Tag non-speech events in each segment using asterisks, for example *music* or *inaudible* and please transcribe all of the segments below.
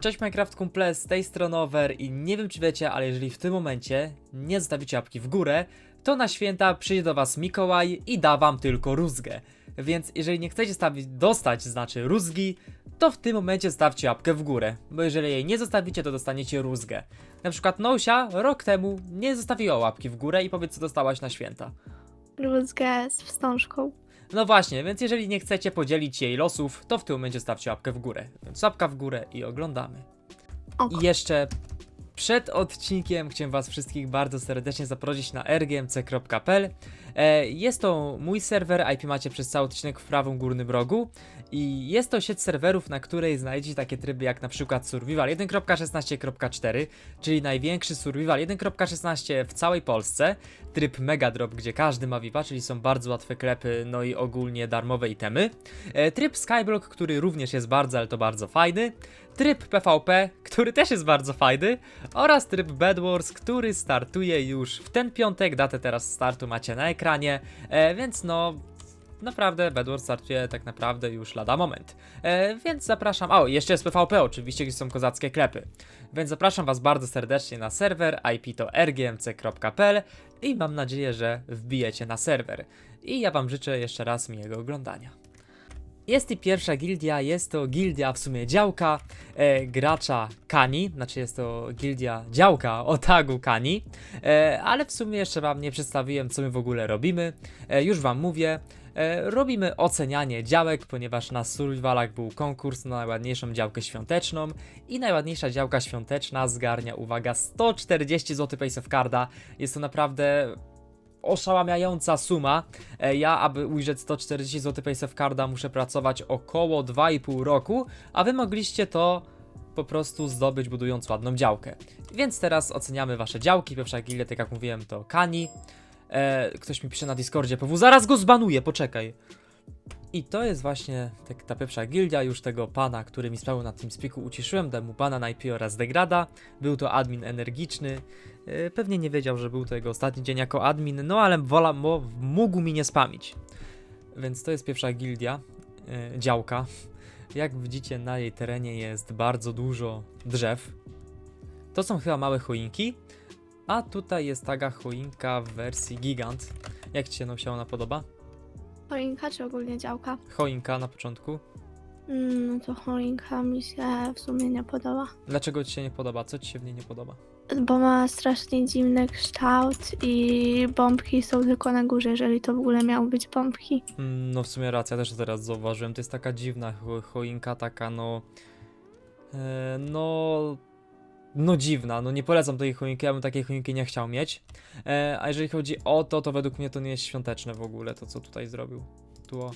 Cześć Minecraft Kumple, z tej strony Over i nie wiem czy wiecie, ale jeżeli w tym momencie nie zostawicie łapki w górę, to na święta przyjdzie do was Mikołaj i da wam tylko rózgę. Więc jeżeli nie chcecie stawić, dostać, znaczy rózgi, to w tym momencie stawcie łapkę w górę, bo jeżeli jej nie zostawicie, to dostaniecie rózgę. Na przykład Nousia rok temu nie zostawiła łapki w górę i powiedz co dostałaś na święta. Rózgę z wstążką. No właśnie, więc jeżeli nie chcecie podzielić jej losów, to w tym momencie stawcie łapkę w górę. Więc łapka w górę i oglądamy. Oko. I jeszcze przed odcinkiem chciałem Was wszystkich bardzo serdecznie zaprosić na rgmc.pl. E, Jest to mój serwer, IP macie przez cały odcinek w prawym górnym rogu. I jest to sieć serwerów, na której znajdziecie takie tryby jak na przykład Survival 1.16.4, czyli największy Survival 1.16 w całej Polsce. Tryb Mega Drop, gdzie każdy ma VIPa, czyli są bardzo łatwe klepy, no i ogólnie darmowe itemy. E, Tryb Skyblock, który również jest bardzo, ale to bardzo fajny. Tryb PvP, który też jest bardzo fajny. Oraz tryb Bed Wars, który startuje już w ten piątek. Datę teraz startu macie na ekranie, e, więc no. Naprawdę, Bedwars startuje tak naprawdę już lada moment. E, więc zapraszam. O, jeszcze jest PvP, oczywiście, gdzie są kozackie klepy. Więc zapraszam Was bardzo serdecznie na serwer. IP to rgmc.pl i mam nadzieję, że wbijecie na serwer. I ja Wam życzę jeszcze raz miłego oglądania. Jest i pierwsza gildia, jest to gildia w sumie działka e, gracza Kani, znaczy jest to gildia działka o tagu Kani, e, ale w sumie jeszcze wam nie przedstawiłem co my w ogóle robimy, e, już wam mówię, e, robimy ocenianie działek, ponieważ na survivalach był konkurs na najładniejszą działkę świąteczną i najładniejsza działka świąteczna zgarnia, uwaga, 140 zł Pace of Carda, jest to naprawdę oszałamiająca suma. E, Ja, aby ujrzeć 140 zł Pace Carda, muszę pracować około 2,5 roku, a wy mogliście to po prostu zdobyć budując ładną działkę. Więc teraz oceniamy wasze działki. Pierwsza gildia, tak jak mówiłem, to Kani. E, ktoś mi pisze na Discordzie, PW, zaraz go zbanuję, poczekaj. I to jest właśnie tak, ta pierwsza gildia, już tego pana, który mi sprawił na tym spiku, uciszyłem, dałem mu pana na IP oraz degrada. Był to admin energiczny, E, Pewnie nie wiedział, że był to jego ostatni dzień jako admin, no ale wola, mo, mógł mi nie spamić. Więc to jest pierwsza gildia, e, działka. Jak widzicie, na jej terenie jest bardzo dużo drzew. To są chyba małe choinki, a tutaj jest taka choinka w wersji gigant. Jak ci się ona podoba? Choinka czy ogólnie działka? Choinka na początku. Mm, no to choinka mi się w sumie nie podoba. Dlaczego ci się nie podoba? Co ci się w niej nie podoba? Bo ma strasznie dziwny kształt i bombki są tylko na górze, jeżeli to w ogóle miały być bombki. Mm, No w sumie racja, też teraz zauważyłem. To jest taka dziwna cho choinka, taka no... E, no... No dziwna, no nie polecam tej choinki, ja bym takiej choinki nie chciał mieć. E, a jeżeli chodzi o to, to według mnie to nie jest świąteczne w ogóle, to co tutaj zrobił. Tu o.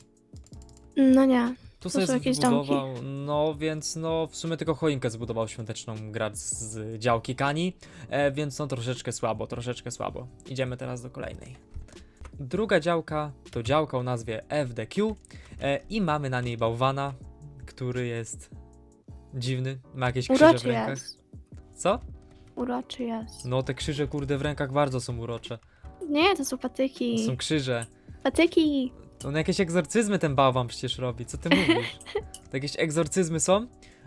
No nie. Tu sobie są jakieś zbudował, no więc no w sumie tylko choinkę zbudował świąteczną gracz z, działki Kani, e, więc no troszeczkę słabo, troszeczkę słabo. Idziemy teraz do kolejnej. Druga działka to działka o nazwie FDQ e, i mamy na niej bałwana, który jest dziwny, ma jakieś krzyże w rękach. jest. Co? Uroczy jest. No te krzyże kurde w rękach bardzo są urocze. Nie, to są To patyki. są krzyże. Patyki! On jakieś egzorcyzmy ten bałwan przecież robi, co ty mówisz? *laughs* To jakieś egzorcyzmy są?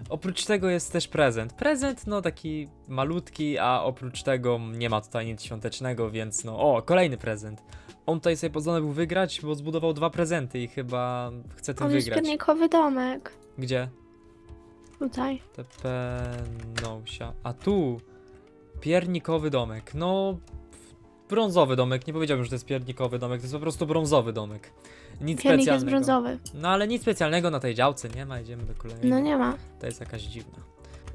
Oprócz tego jest też prezent. Prezent, no taki malutki, a oprócz tego nie ma tutaj nic świątecznego, więc no, o, kolejny prezent. On tutaj sobie pozwolił wygrać, bo zbudował dwa prezenty i chyba chce tym On jest wygrać. piernikowy domek. Gdzie? Tutaj. TP Nousia. A tu piernikowy domek. No brązowy domek. Nie powiedziałbym, że to jest piernikowy domek, to jest po prostu brązowy domek. Nic Piernik jest specjalnego. brązowy. No ale nic specjalnego na tej działce nie ma, idziemy do kolejnej. No nie ma. To jest jakaś dziwna.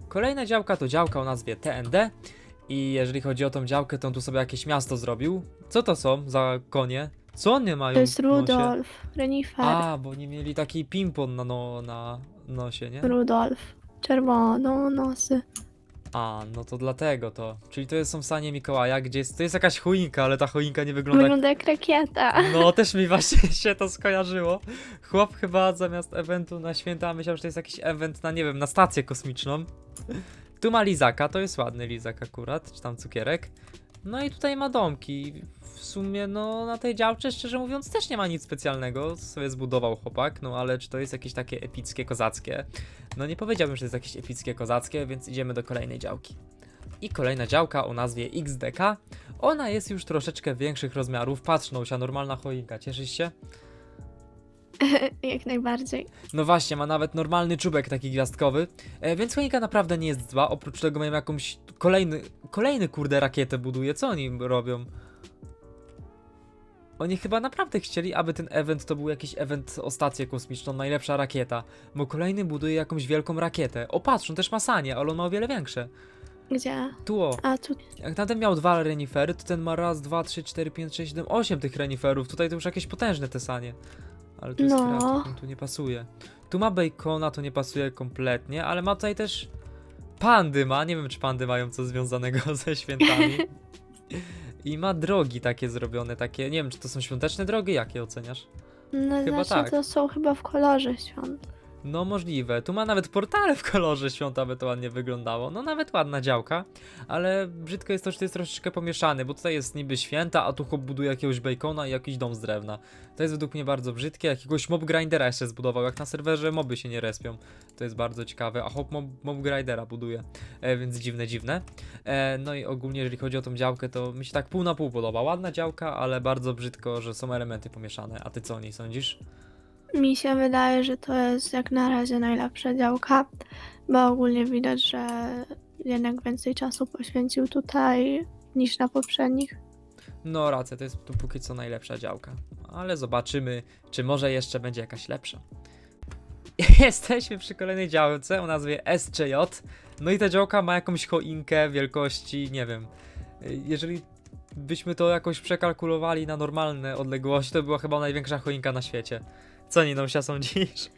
Kolejna działka to działka o nazwie TND. I jeżeli chodzi o tą działkę, to on tu sobie jakieś miasto zrobił. Co to są za konie? Co one mają To jest w nosie? Rudolf. Renifer. A, bo nie mieli taki pimpon na, no, na nosie, nie? Rudolf. Czerwono nosy. A, no to dlatego to. Czyli to jest są sanie Mikołaja, gdzie jest, to jest jakaś choinka, ale ta choinka nie wygląda jak... Wygląda jak rakieta. No, też mi właśnie *laughs* się to skojarzyło. Chłop chyba zamiast eventu na święta myślał, że to jest jakiś event na, nie wiem, na stację kosmiczną. Tu ma lizaka, to jest ładny lizak akurat, czy tam cukierek. No i tutaj ma domki. W sumie, no na tej działce, szczerze mówiąc, też nie ma nic specjalnego. Sobie zbudował chłopak, no ale czy to jest jakieś takie epickie, kozackie? No nie powiedziałbym, że to jest jakieś epickie, kozackie, więc idziemy do kolejnej działki. I kolejna działka o nazwie XDK. Ona jest już troszeczkę większych rozmiarów. Patrz, Nousia, normalna choinka, cieszysz się? *laughs* Jak najbardziej. No właśnie, ma nawet normalny czubek taki gwiazdkowy, e, więc choinka naprawdę nie jest zła. Oprócz tego mają jakąś kolejny, kolejny kurde rakietę buduje. Co oni robią? Oni chyba naprawdę chcieli, aby ten event to był jakiś event o stację kosmiczną, najlepsza rakieta. Bo kolejny buduje jakąś wielką rakietę. O patrz, on też ma sanie, ale on ma o wiele większe. Gdzie? Tu o. A tu. Jak tamten miał dwa renifery, to ten ma raz, dwa, trzy, cztery, pięć, sześć, siedem, osiem tych reniferów. Tutaj to już jakieś potężne te sanie. Ale tu jest No. kreatyw, tu nie pasuje. Tu ma bacona, to nie pasuje kompletnie, ale ma tutaj też pandy ma. Nie wiem, czy pandy mają coś związanego *laughs* ze świętami. *laughs* I ma drogi takie zrobione, takie, nie wiem, czy to są świąteczne drogi, jakie oceniasz? No Chyba znaczy tak. to są chyba w kolorze świąt. No możliwe. Tu ma nawet portale w kolorze świąt, aby to ładnie wyglądało. No nawet ładna działka, ale brzydko jest to, że to jest troszeczkę pomieszane, bo tutaj jest niby święta, a tu chłop buduje jakiegoś bacona i jakiś dom z drewna. To jest według mnie bardzo brzydkie. Jakiegoś mob grindera jeszcze zbudował, jak na serwerze moby się nie respią. To jest bardzo ciekawe, a chłop mob, mob grindera buduje, e, więc dziwne, dziwne. E, no i ogólnie jeżeli chodzi o tą działkę, to mi się tak pół na pół podoba. Ładna działka, ale bardzo brzydko, że są elementy pomieszane. A ty co o niej sądzisz? Mi się wydaje, że to jest jak na razie najlepsza działka, bo ogólnie widać, że jednak więcej czasu poświęcił tutaj niż na poprzednich. No racja, to jest tu póki co najlepsza działka. Ale zobaczymy, czy może jeszcze będzie jakaś lepsza. *laughs* Jesteśmy przy kolejnej działce o nazwie SCJ. No i ta działka ma jakąś choinkę wielkości, nie wiem. Jeżeli byśmy to jakoś przekalkulowali na normalne odległości, to była chyba największa choinka na świecie. Co Ninousia sądzisz?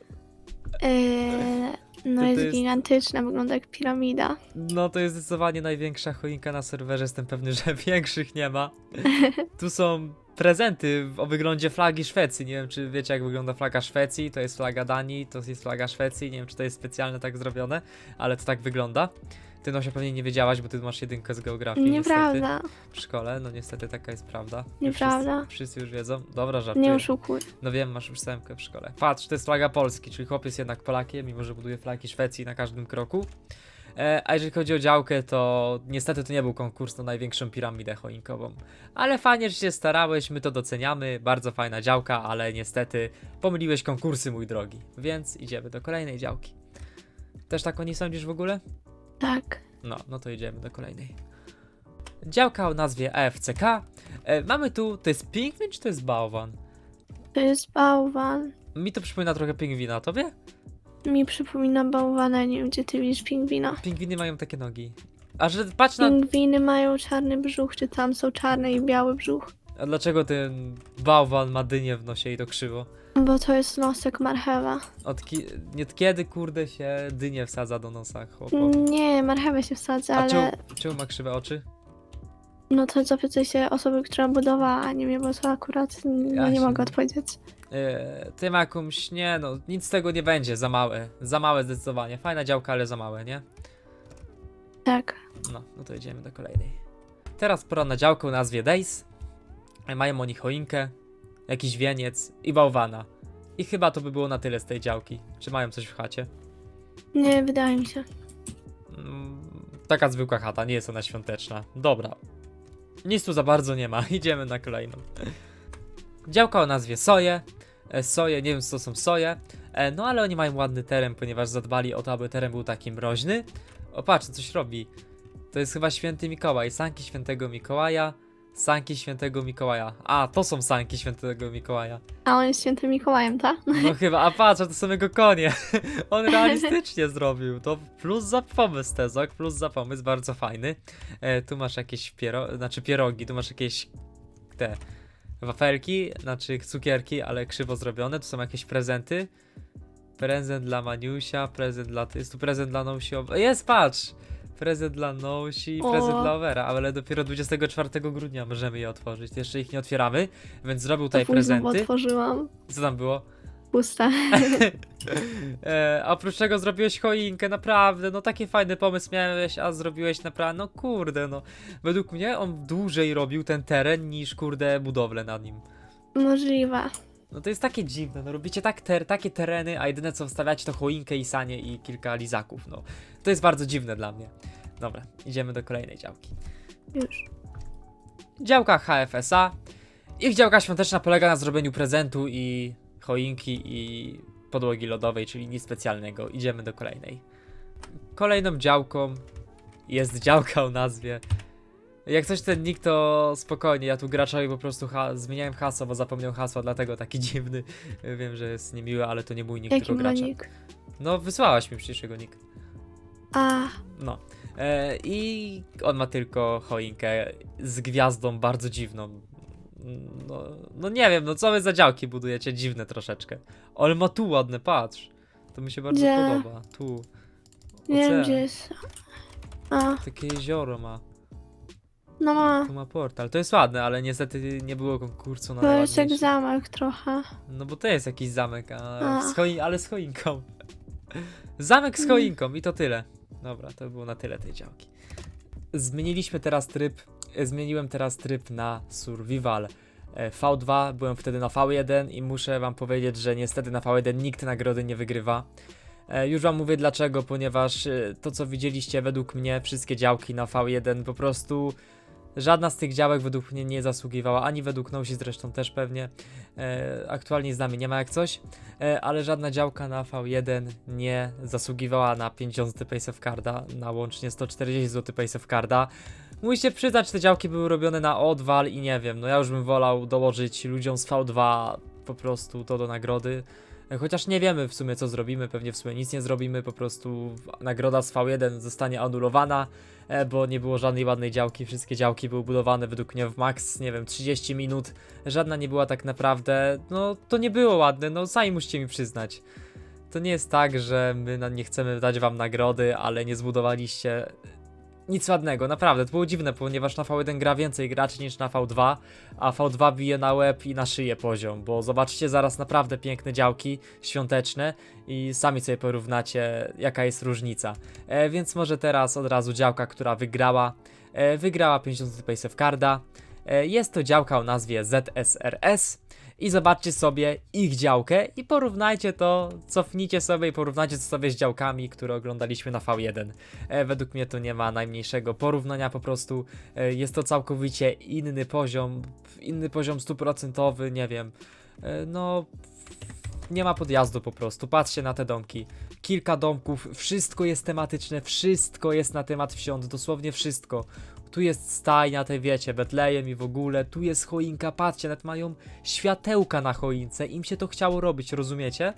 Eee, no To jest, jest- gigantyczna, wygląda jak piramida. No to jest zdecydowanie największa choinka na serwerze, jestem pewny, że *laughs* większych nie ma. *laughs* Tu są prezenty w- o wyglądzie flagi Szwecji. Nie wiem, czy wiecie, jak wygląda flaga Szwecji. To jest flaga Danii, to jest flaga Szwecji. Nie wiem, czy to jest specjalnie tak zrobione, ale to tak wygląda. Ty no się pewnie nie wiedziałaś, bo ty masz jedynkę z geografii Nieprawda, niestety w szkole. No niestety taka jest prawda. Nieprawda. Wszyscy, wszyscy już wiedzą. Dobra, żartuję. nie oszukuj. No wiem, masz już ósemkę w szkole. Patrz, to jest flaga Polski, czyli chłop jest jednak Polakiem, mimo że buduje flagi Szwecji na każdym kroku. E, a jeżeli chodzi o działkę, to niestety to nie był konkurs na największą piramidę choinkową. Ale fajnie, że się starałeś, my to doceniamy. Bardzo fajna działka, ale niestety pomyliłeś konkursy, mój drogi. Więc idziemy do kolejnej działki. Też tak o niej sądzisz w ogóle? Tak. No, no to idziemy do kolejnej. Działka o nazwie AFCK. E, mamy tu, to jest pingwin czy to jest bałwan? To jest bałwan. Mi to przypomina trochę pingwina, tobie? Mi przypomina bałwana, nie wiem gdzie ty widzisz pingwina. Pingwiny mają takie nogi. A że patrz na. Pingwiny mają czarny brzuch, czy tam są czarny i biały brzuch? A dlaczego ten bałwan ma dynię w nosie i to krzywo? Bo to jest nosek marchewa. Od ki... nie od kiedy kurde się dynię wsadza do nosa chłopo? Nie, marchewę się wsadza, A ale czemu, czemu ma krzywe oczy? no to zapytaj się osoby, która budowała, a nie mnie, bo to akurat no, nie mogę odpowiedzieć. Yy, ty ma jakąś. Nie no, nic z tego nie będzie, za małe. Za małe zdecydowanie. Fajna działka, ale za małe, nie? Tak. No, no to idziemy do kolejnej. Teraz pora na działkę o nazwie Days. Mają oni choinkę, jakiś wieniec i bałwana. I chyba to by było na tyle z tej działki. Czy mają coś w chacie? Nie, wydaje mi się. Mm, Taka zwykła chata, nie jest ona świąteczna. Dobra. Nic tu za bardzo nie ma. *laughs* Idziemy na kolejną. Działka o nazwie Soje. E, Soje, nie wiem co to są soje. E, No ale oni mają ładny teren, ponieważ zadbali o to, aby teren był taki mroźny. O patrz, coś robi. To jest chyba święty Mikołaj. Sanki świętego Mikołaja. Sanki świętego Mikołaja. A, to są sanki świętego Mikołaja. A on jest świętym Mikołajem, tak? No *laughs* chyba, a patrz, a to są jego konie. *laughs* On realistycznie zrobił. To plus za pomysł, Tezok, plus za pomysł, bardzo fajny. E, tu masz jakieś piero, znaczy pierogi, tu masz jakieś te wafelki, znaczy cukierki, ale krzywo zrobione. Tu są jakieś prezenty. Prezent dla Maniusia, prezent dla... Jest tu prezent dla Nousi. Jest, patrz! Prezent dla Nousi, O. prezent dla Overa, ale dopiero 24 grudnia możemy je otworzyć. Jeszcze ich nie otwieramy, więc zrobił tutaj późno, bo prezenty. otworzyłam. Co tam było? pusta. *laughs* e, oprócz tego zrobiłeś choinkę, naprawdę, no taki fajny pomysł miałeś, a zrobiłeś naprawdę, no kurde, no. Według mnie on dłużej robił ten teren niż, kurde, budowlę nad nim. Możliwe. No to jest takie dziwne, no robicie tak ter takie tereny, a jedyne co wstawiacie to choinkę i sanie i kilka lizaków, no. To jest bardzo dziwne dla mnie. Dobra, idziemy do kolejnej działki. Już. Działka HFSA. Ich działka świąteczna polega na zrobieniu prezentu i choinki i podłogi lodowej, czyli nic specjalnego. Idziemy do kolejnej. Kolejną działką jest działka o nazwie. Jak coś ten nick to spokojnie, ja tu graczowi po prostu ha zmieniałem hasło, bo zapomniał hasła, dlatego taki *laughs* dziwny. Wiem, że jest niemiły, ale to nie mój nick, Jaki tylko gracza. manik? No, wysłałaś mi przecież jego nick. A, No. E, I on ma tylko choinkę z gwiazdą bardzo dziwną. No, no nie wiem, no co wy za działki budujecie? Dziwne troszeczkę. Ale ma tu ładne, patrz. To mi się bardzo Gdzie? podoba. Tu. nie wiem Ocean. gdzie jest. A, Takie jezioro ma. No ma. Tu ma portal. To jest ładne, ale niestety nie było konkursu na To jest jak najładniejszy. zamek trochę. No bo to jest jakiś zamek, a A. z choi- ale z choinką. Zamek z choinką i to tyle. Dobra, to było na tyle tej działki. Zmieniliśmy teraz tryb, e, zmieniłem teraz tryb na survival e, V2, byłem wtedy na V1 i muszę wam powiedzieć, że niestety na V1 nikt nagrody nie wygrywa. E, Już wam mówię dlaczego, ponieważ e, to co widzieliście według mnie, wszystkie działki na V1 po prostu żadna z tych działek według mnie nie zasługiwała, ani według Nosi zresztą też pewnie. E, aktualnie z nami nie ma jak coś, e, ale żadna działka na V1 nie zasługiwała na 50 zł Pace of Carda, na łącznie 140 zł Pace of Carda. Musicie przyznać, te działki były robione na odwal i nie wiem, no ja już bym wolał dołożyć ludziom z V2 po prostu to do nagrody. E, Chociaż nie wiemy w sumie co zrobimy, pewnie w sumie nic nie zrobimy, po prostu nagroda z V1 zostanie anulowana, e, bo nie było żadnej ładnej działki, wszystkie działki były budowane według mnie w max, nie wiem, 30 minut, żadna nie była tak naprawdę, no to nie było ładne, no sami musicie mi przyznać. To nie jest tak, że my nie chcemy dać wam nagrody, ale nie zbudowaliście nic ładnego, naprawdę, to było dziwne, ponieważ na V1 gra więcej graczy niż na V2, a V2 bije na łeb i na szyję poziom, bo zobaczycie zaraz naprawdę piękne działki świąteczne i sami sobie porównacie jaka jest różnica. E, więc może teraz od razu działka, która wygrała, e, wygrała 50 zł Carda. E, Jest to działka o nazwie ZSRS i zobaczcie sobie ich działkę i porównajcie to, cofnijcie sobie i porównajcie to sobie z działkami, które oglądaliśmy na V1. E, według mnie to nie ma najmniejszego porównania po prostu. E, jest to całkowicie inny poziom, inny poziom stuprocentowy, nie wiem. E, no, nie ma podjazdu po prostu. Patrzcie na te domki. Kilka domków, wszystko jest tematyczne, wszystko jest na temat wsiąd, dosłownie wszystko. Tu jest stajnia, te wiecie, Betlejem i w ogóle, tu jest choinka, patrzcie, nawet mają światełka na choince, im się to chciało robić, rozumiecie?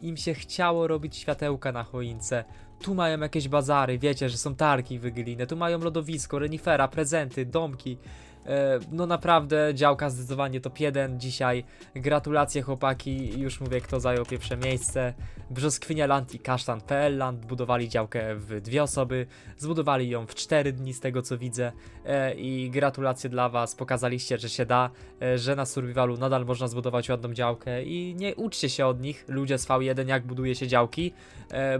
Im się chciało robić światełka na choince. Tu mają jakieś bazary, wiecie, że są targi wigilijne, tu mają lodowisko, renifera, prezenty, domki. E, no naprawdę, działka zdecydowanie top 1 dzisiaj. Gratulacje chłopaki, już mówię kto zajął pierwsze miejsce. Brzoskwinia Land i Kasztan.pl Land budowali działkę w dwie osoby, zbudowali ją w 4 dni z tego co widzę. E, i gratulacje dla was, pokazaliście, że się da, e, że na survivalu nadal można zbudować ładną działkę. I nie uczcie się od nich, ludzie z V1 jak buduje się działki,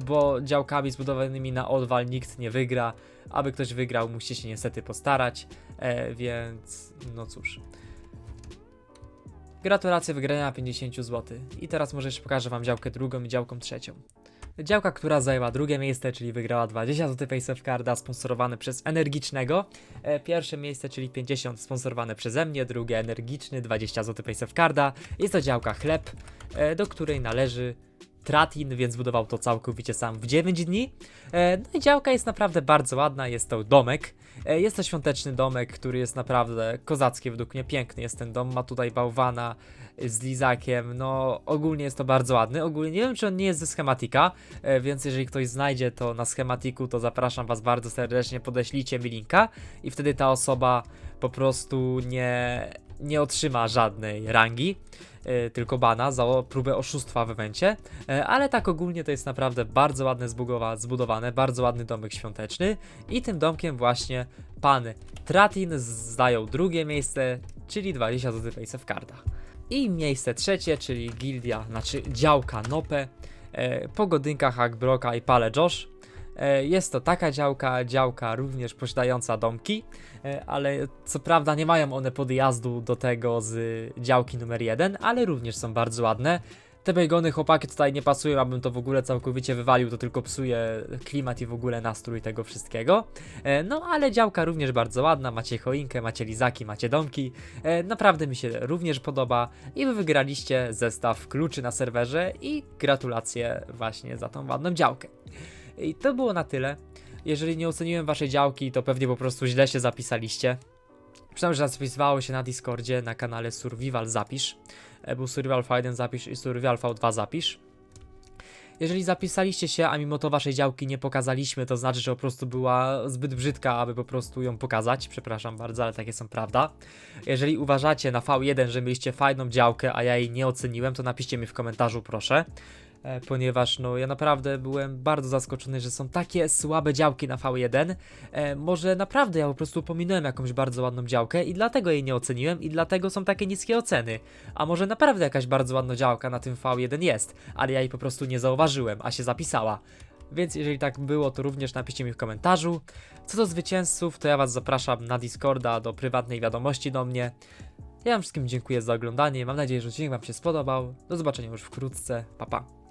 bo działkami zbudowanymi na odwal nikt nie wygra, aby ktoś wygrał musicie się niestety postarać, e, więc no cóż. Gratulacje wygrania 50 zł. I teraz może jeszcze pokażę wam działkę drugą i działką trzecią. Działka, która zajęła drugie miejsce, czyli wygrała 20 zł Face of Carda, sponsorowane przez Energicznego. E, pierwsze miejsce, czyli 50, sponsorowane przeze mnie, drugie Energiczny, 20 zł Face of Carda. Jest to działka chleb, e, do której należy Tratin, więc budował to całkowicie sam w 9 dni. E, no i działka jest naprawdę bardzo ładna, jest to domek. E, Jest to świąteczny domek, który jest naprawdę kozacki, według mnie piękny jest ten dom, ma tutaj bałwana z lizakiem, no ogólnie jest to bardzo ładny, ogólnie nie wiem czy on nie jest ze schematika, e, więc jeżeli ktoś znajdzie to na schematiku, to zapraszam was bardzo serdecznie, podeślijcie mi linka i wtedy ta osoba po prostu nie, nie otrzyma żadnej rangi, e, tylko bana za próbę oszustwa w evencie, E, ale tak ogólnie to jest naprawdę bardzo ładne zbudowane, bardzo ładny domek świąteczny i tym domkiem właśnie pan Tratin zajął drugie miejsce, czyli 20 zł of Carda. I miejsce trzecie, czyli gildia, znaczy działka Nope, e, po godynkach Hackbroka i Pale Josh. E, Jest to taka działka, działka również posiadająca domki, e, ale co prawda nie mają one podjazdu do tego z działki numer jeden, ale również są bardzo ładne. Te bejgony chłopaki tutaj nie pasują, abym to w ogóle całkowicie wywalił, to tylko psuje klimat i w ogóle nastrój tego wszystkiego. E, No ale działka również bardzo ładna, macie choinkę, macie lizaki, macie domki. Naprawdę mi się również podoba i wy wygraliście zestaw kluczy na serwerze i gratulacje właśnie za tą ładną działkę. I to było na tyle. Jeżeli nie oceniłem waszej działki, to pewnie po prostu źle się zapisaliście. Przynajmniej, że zapisywało się na Discordzie, na kanale Survival Zapisz. E, Był Survival V1 Zapisz i Survival V2 Zapisz. Jeżeli zapisaliście się, a mimo to waszej działki nie pokazaliśmy, to znaczy, że po prostu była zbyt brzydka, aby po prostu ją pokazać. Przepraszam bardzo, ale takie są prawda. Jeżeli uważacie na V1, że mieliście fajną działkę, a ja jej nie oceniłem, to napiszcie mi w komentarzu, proszę. E, Ponieważ no ja naprawdę byłem bardzo zaskoczony, że są takie słabe działki na V1. E, może naprawdę ja po prostu pominąłem jakąś bardzo ładną działkę i dlatego jej nie oceniłem i dlatego są takie niskie oceny. A może naprawdę jakaś bardzo ładna działka na tym V1 jest, ale ja jej po prostu nie zauważyłem, a się zapisała. Więc jeżeli tak było, to również napiszcie mi w komentarzu. Co do zwycięzców, to ja was zapraszam na Discorda, do prywatnej wiadomości do mnie. Ja wam wszystkim dziękuję za oglądanie, mam nadzieję, że odcinek wam się spodobał. Do zobaczenia już wkrótce, pa pa.